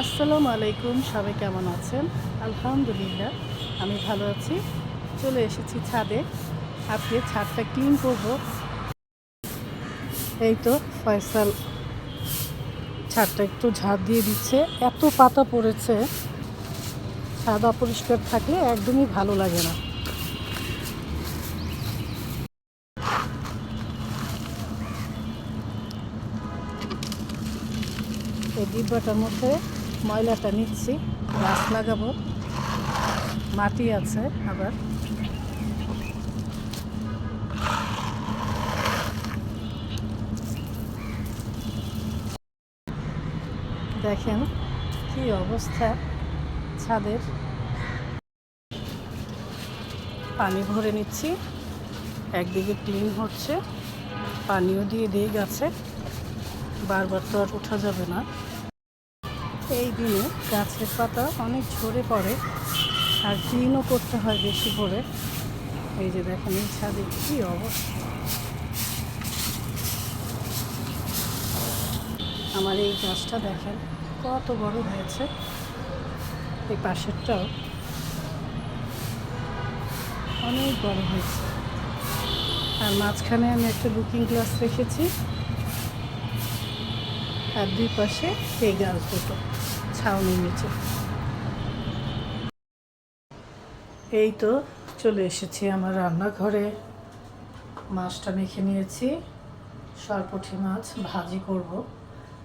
আসসালামু আলাইকুম, সবাই কেমন আছেন? আলহামদুলিল্লাহ, আমি ভালো আছি। চলে এসেছি ছাদে। আজকে ছাদটা ক্লিন করব। এই তো ফয়সাল ছাদটা একটু ঝাড় দিয়ে দিচ্ছে। এত পাতা পড়েছে। ছাদ অপরিষ্কার থাকলে একদমই ভালো লাগে না। এই ডিব্বাটার মধ্যে ময়লাটা নিচ্ছি, গাছ লাগাবো। মাটি আছে আবার। দেখেন কি অবস্থা ছাদের। পানি ভরে নিচ্ছি, একদিকে ক্লিন হচ্ছে, পানিও দিয়ে দিয়ে গেছে, বারবার তো আর ওঠা যাবে না। এই দিনে গাছের পাতা অনেক ঝরে পড়ে আর ক্লিনও করতে হয় বেশি করে। এই যে দেখেন, এই ছাদে কী অবস্থা। আমার এই গাছটা দেখেন, কত বড় হয়েছে। এই পাশেরটাও অনেক বড় হয়েছে। আর মাঝখানে আমি একটা লুকিং গ্লাস রেখেছি। আর দুই পাশে এই গাছ দুটো। ছাউনি নিচে। এই তো চলে এসেছি আমার রান্নাঘরে। মাছটা মেখে নিয়েছি। সরপুঁটি মাছ ভাজি করব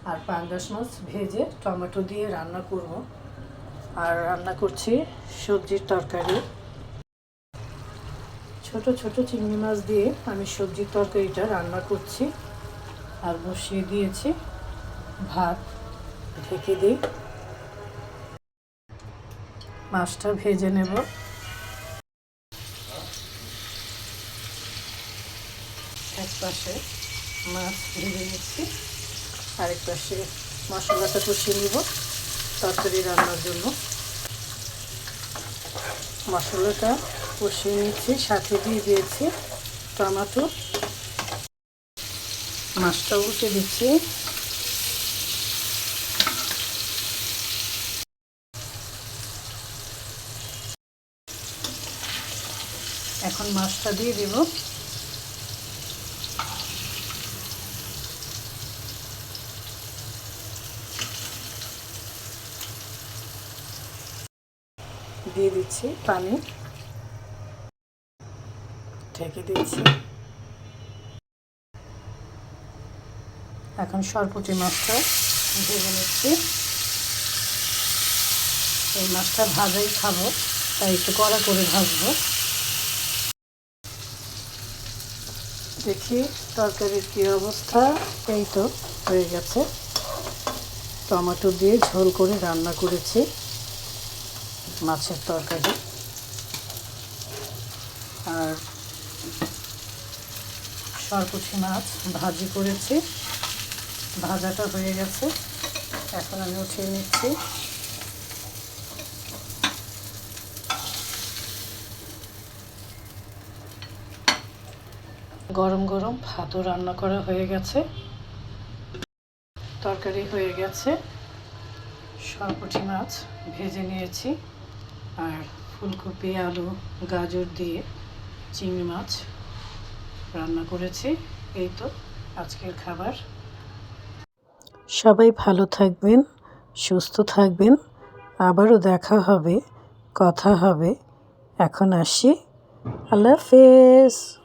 আর পাঙ্গাস মাছ ভেজে টমেটো দিয়ে রান্না করব। আর রান্না করছি সবজির তরকারি। ছোট ছোট চিংড়ি মাছ দিয়ে আমি সবজির তরকারিটা রান্না করছি। আর বসিয়ে দিয়েছি ভাত। ঢেকে দিই। মাছটা ভেজে নেব। এক পাশে মাছ ভেজে নিচ্ছি, আরেক পাশে মশলাটা কষিয়ে নিব তরকারি রান্নার জন্য। মশলাটা কষিয়ে নিচ্ছি, সাথে দিয়ে দিয়েছি টমেটো। মাছটা উঠে দিচ্ছি। এখন মাছটা দিয়ে দেব। দিয়ে দিচ্ছি পানি। ঢেকে দিচ্ছি। এখন সরপুটি মাছটা ভেজে নিচ্ছি। এই মাছটা ভাজাই খাব, তাই একটু কড়া করে ভাজবো। দেখি তরকারির কী অবস্থা। এই তো হয়ে গেছে। টমেটো দিয়ে ঝোল করে রান্না করেছি মাছের তরকারি। আর সরপুছি মাছ ভাজি করেছি। ভাজাটা হয়ে গেছে। এখন আমি উঠিয়ে নিচ্ছি। গরম গরম ভাতও রান্না করা হয়ে গেছে। তরকারি হয়ে গেছে। সরপুটি মাছ ভেজে নিয়েছি। আর ফুলকপি, আলু, গাজর দিয়ে চিংড়ি মাছ রান্না করেছি। এই তো আজকের খাবার। সবাই ভালো থাকবেন, সুস্থ থাকবেন। আবারও দেখা হবে, কথা হবে। এখন আসি। আল্লাহ হাফেজ।